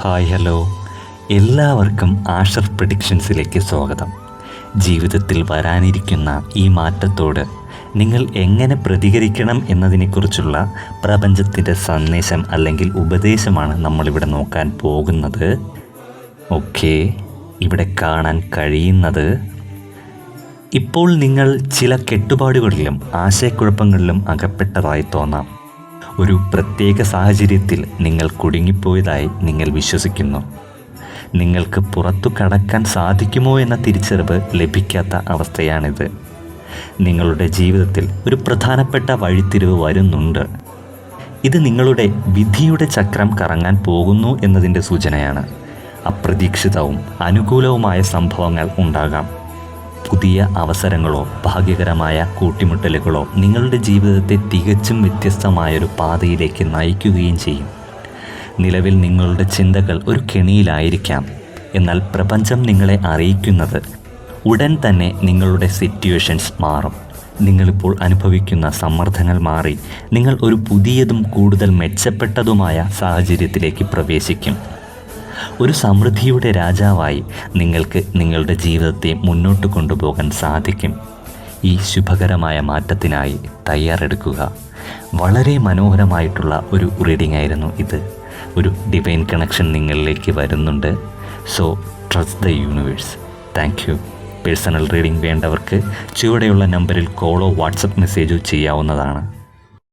Hi hello. എല്ലാവർക്കും ആഷർ പ്രഡിക്ഷൻസിലേക്ക് സ്വാഗതം. ജീവിതത്തിൽ വരാനിരിക്കുന്ന ഈ മാറ്റത്തോട് നിങ്ങൾ എങ്ങനെ പ്രതികരിക്കണം എന്നതിനെക്കുറിച്ചുള്ള പ്രപഞ്ചത്തിന്റെ സന്ദേശം അല്ലെങ്കിൽ ഉപദേശമാണ് നമ്മളിവിടെ നോക്കാൻ പോകുന്നത്. ഓക്കെ ഇവിടെ കാണാൻ കഴിയുന്നത് ഇപ്പോൾ നിങ്ങൾ ചില കെട്ടുപാടുകളിലും ആശയക്കുഴപ്പങ്ങളിലും അകപ്പെട്ടതായി തോന്നാം. ഒരു പ്രത്യേക സാഹചര്യത്തിൽ നിങ്ങൾ കുടുങ്ങിപ്പോയതായി നിങ്ങൾ വിശ്വസിക്കുന്നു. നിങ്ങൾക്ക് പുറത്തു കടക്കാൻ സാധിക്കുമോ എന്ന തിരിച്ചറിവ് ലഭിക്കാത്ത അവസ്ഥയാണിത്. നിങ്ങളുടെ ജീവിതത്തിൽ ഒരു പ്രധാനപ്പെട്ട വഴിത്തിരിവ് വരുന്നുണ്ട്. ഇത് നിങ്ങളുടെ വിധിയുടെ ചക്രം കറങ്ങാൻ പോകുന്നു എന്നതിന്റെ സൂചനയാണ്. അപ്രതീക്ഷിതവും അനുകൂലവുമായ സംഭവങ്ങൾ ഉണ്ടാകാം. പുതിയ അവസരങ്ങളോ ഭാഗ്യകരമായ കൂട്ടിമുട്ടലുകളോ നിങ്ങളുടെ ജീവിതത്തെ തികച്ചും വ്യത്യസ്തമായൊരു പാതയിലേക്ക് നയിക്കുകയും ചെയ്യും. നിലവിൽ നിങ്ങളുടെ ചിന്തകൾ ഒരു കെണിയിലായിരിക്കാം. എന്നാൽ പ്രപഞ്ചം നിങ്ങളെ അറിയിക്കുന്നത് ഉടൻ തന്നെ നിങ്ങളുടെ സിറ്റുവേഷൻസ് മാറും. നിങ്ങളിപ്പോൾ അനുഭവിക്കുന്ന സമ്മർദ്ദങ്ങൾ മാറി. നിങ്ങൾ ഒരു പുതിയതും കൂടുതൽ മെച്ചപ്പെട്ടതുമായ സാഹചര്യത്തിലേക്ക് പ്രവേശിക്കും. ഒരു സമൃദ്ധിയുടെ രാജാവായി നിങ്ങൾക്ക് നിങ്ങളുടെ ജീവിതത്തെ മുന്നോട്ട് കൊണ്ടുപോകാൻ സാധിക്കും. ഈ ശുഭകരമായ മാറ്റത്തിനായി തയ്യാറെടുക്കുക. വളരെ മനോഹരമായിട്ടുള്ള ഒരു റീഡിംഗ് ആയിരുന്നു ഇത്. ഒരു ഡിവൈൻ കണക്ഷൻ നിങ്ങളിലേക്ക് വരുന്നുണ്ട്. So trust the universe thank you personal reading വേണ്ടവർക്ക് ചുവടെയുള്ള നമ്പറിൽ കോളോ വാട്സപ്പ് മെസ്സേജോ ചെയ്യാവുന്നതാണ്.